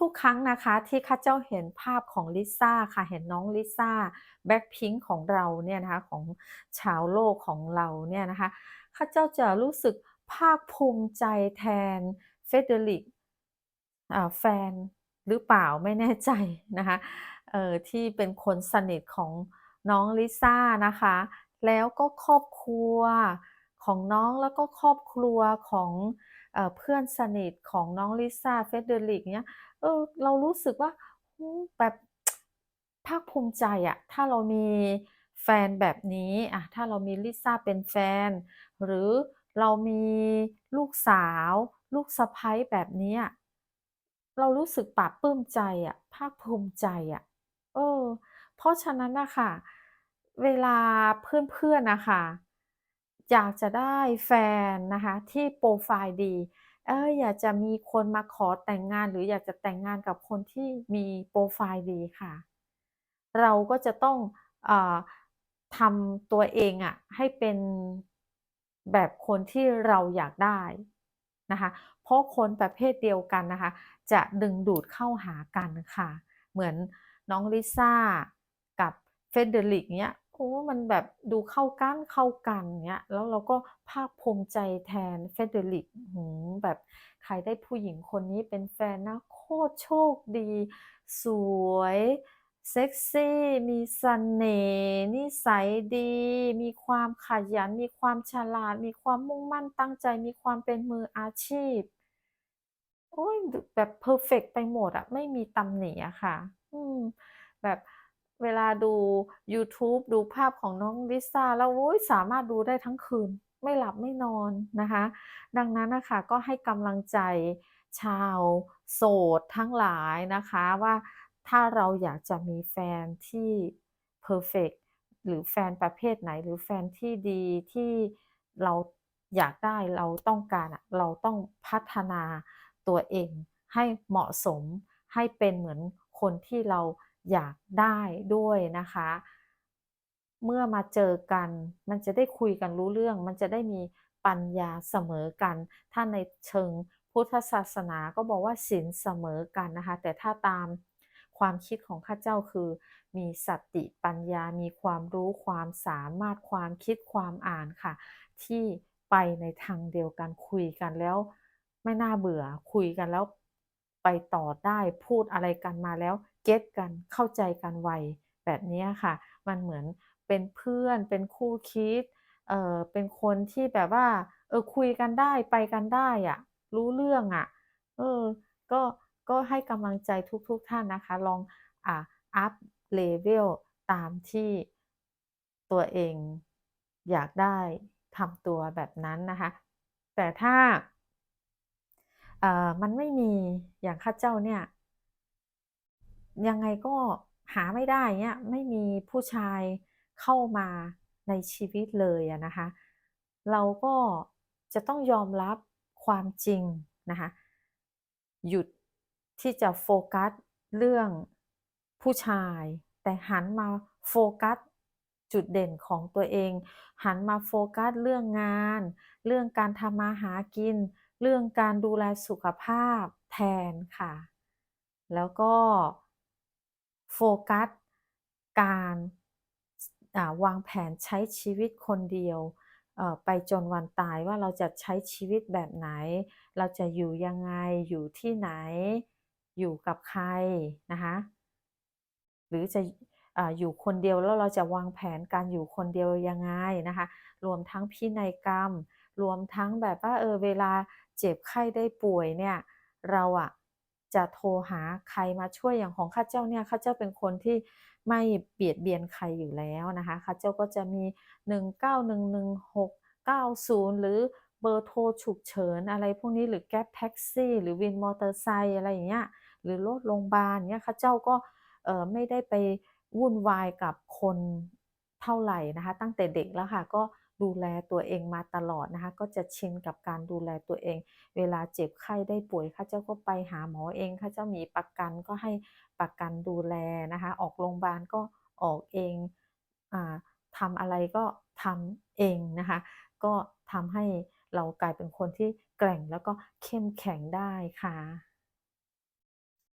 ทุกๆ ครั้งนะคะที่ข้าเจ้าเห็นภาพของลิซ่าค่ะเห็นน้องลิซ่า Blackpink ของเราเนี่ยนะคะของชาวโลกของเราเนี่ยนะคะข้าเจ้าจะรู้สึกภาคภูมิใจแทน Frederick อ่าแฟนหรือเปล่าไม่แน่ใจนะคะที่เป็นคนสนิทของน้องลิซ่านะคะ แล้วก็ครอบครัวของน้องแล้วก็ครอบครัวของ เพื่อนสนิทของน้องลิซ่า Frederick เงี้ยเออเรารู้สึกว่าแบบภาคภูมิใจอะถ้าเรามีแฟนแบบนี้อะถ้าเรามีลิซ่าเป็นแฟน หรือเรามีลูกสาว ลูกสะใภ้แบบนี้เรารู้สึกปลาบปลื้มใจอะภาคภูมิใจอะเออเพราะฉะนั้นนะคะเวลาเพื่อนๆนะคะ อยากจะได้แฟนนะคะที่โพรไฟล์ดีเอออยากจะมีคนมาขอแต่งงานหรืออยากจะแต่งงานกับคนที่มีโพรไฟล์ดีค่ะ เราก็จะต้องอทำตัวเองอะให้เป็นแบบคนที่เราอยากได้นะคะเพราะคนประเภทเดียวกันนะคะ จะดึงดูดเข้าหากันค่ะ เหมือนน้องลิซ่ากับ Frederick เงี้ย โอ้มันแบบดูเข้ากันเข้ากันเงี้ย แล้วเราก็ภาคภูมิใจแทน Frederick อื้อฮือแบบใครได้ผู้หญิงคนนี้เป็นแฟนนะโคตรโชคดี สวย เซ็กซี่ มีเสน่ห์นิสัยดี มีความขยัน มีความฉลาด มีความมุ่งมั่นตั้งใจ มีความเป็นมืออาชีพ โอ๊ยแบบเพอร์เฟกต์ไปหมดอะไม่มีตำหนิอะค่ะ อืมแบบ เวลาดูยูทูบดูภาพของน้องลิซ่าแล้วโอ๊ยสามารถดูได้ทั้งคืน ไม่หลับไม่นอนนะคะ ดังนั้นนะคะก็ให้กำลังใจชาวโสดทั้งหลายนะคะว่าถ้าเราอยากจะมีแฟนที่เพอร์เฟกต์หรือแฟนประเภทไหน หรือแฟนที่ดีที่เราอยากได้เราต้องการอะเราต้องพัฒนาตัวเองให้เหมาะสมให้เป็นเหมือนคนที่เรา อยากได้ด้วยนะคะ เมื่อมาเจอกัน มันจะได้คุยกันรู้เรื่อง มันจะได้มีปัญญาเสมอกัน ถ้าในเชิงพุทธศาสนาก็บอกว่าศีลเสมอกันนะคะ แต่ถ้าตามความคิดของข้าเจ้าคือ มีสติปัญญา มีความรู้ความสามารถความคิดความอ่านค่ะ ที่ไปในทางเดียวกันคุยกันแล้ว ไม่น่าเบื่อคุยกันแล้ว ไปต่อได้พูดอะไรกันมาแล้วเก็ตกันเข้าใจกันไวแบบนี้ค่ะ มันเหมือนเป็นเพื่อนเป็นคู่คิดเออเป็นคนที่แบบว่าเออคุยกันได้ไปกันได้อะรู้เรื่องอะเออก็ก็ให้กำลังใจทุกๆท่านนะคะ ลองอ่าอัป level ตามที่ตัวเองอยากได้ทำตัวแบบนั้นนะคะ แต่ถ้า มันไม่มีอย่างข้าเจ้าเนี่ย ยังไงก็หาไม่ได้เงี้ยไม่มีผู้ชายเข้ามาในชีวิตเลยอะนะคะ เราก็จะต้องยอมรับความจริงนะคะ หยุดที่จะโฟกัสเรื่องผู้ชาย แต่หันมาโฟกัสจุดเด่นของตัวเอง หันมาโฟกัสเรื่องงาน เรื่องการทำมาหากิน เรื่องการดูแลสุขภาพแทนค่ะ แล้วก็โฟกัสการาวางแผนใช้ชีวิตคนเดียวไปจนวันตายว่าเราจะใช้ชีวิตแบบไหน เราจะอยู่ยังไง อยู่ที่ไหน อยู่กับใครนะคะ หรือจะออยู่คนเดียวแล้วเราจะวางแผนการอยู่คนเดียวยังไงนะคะ รวมทั้งพินัยกรรม รวมทั้งแบบว่าเออเวลาเจ็บไข้ได้ป่วยเนี่ยเราอะจะโทรหาใครมาช่วยอย่างของข้าเจ้าเนี่ยข้าเจ้าเป็นคนที่ไม่เบียดเบียนใครอยู่แล้วนะคะข้าเจ้าก็จะมี 1911690หรือเบอร์โทรฉุกเฉินอะไรพวกนี้หรือ Grab แท็กซี่หรือวินมอเตอร์ไซค์อะไรอย่างเงี้ยหรือรถโรงพยาบาลเงี้ยข้าเจ้าก็เออไม่ได้ไปวุ่นวายกับคนเท่าไหร่นะคะ ตั้งแต่เด็กแล้วค่ะก็ ดูแลตัวเองมาตลอดนะคะ ก็จะชินกับการดูแลตัวเอง เวลาเจ็บไข้ได้ป่วยข้าเจ้าก็ไปหาหมอเองข้าเจ้ามีประกันก็ให้ประกันดูแลนะคะ ออกโรงพยาบาลก็ออกเองอ่าทำอะไรก็ทำเองนะคะ ก็ทำให้เรากลายเป็นคนที่แกร่งแล้วก็เข้มแข็งได้ค่ะ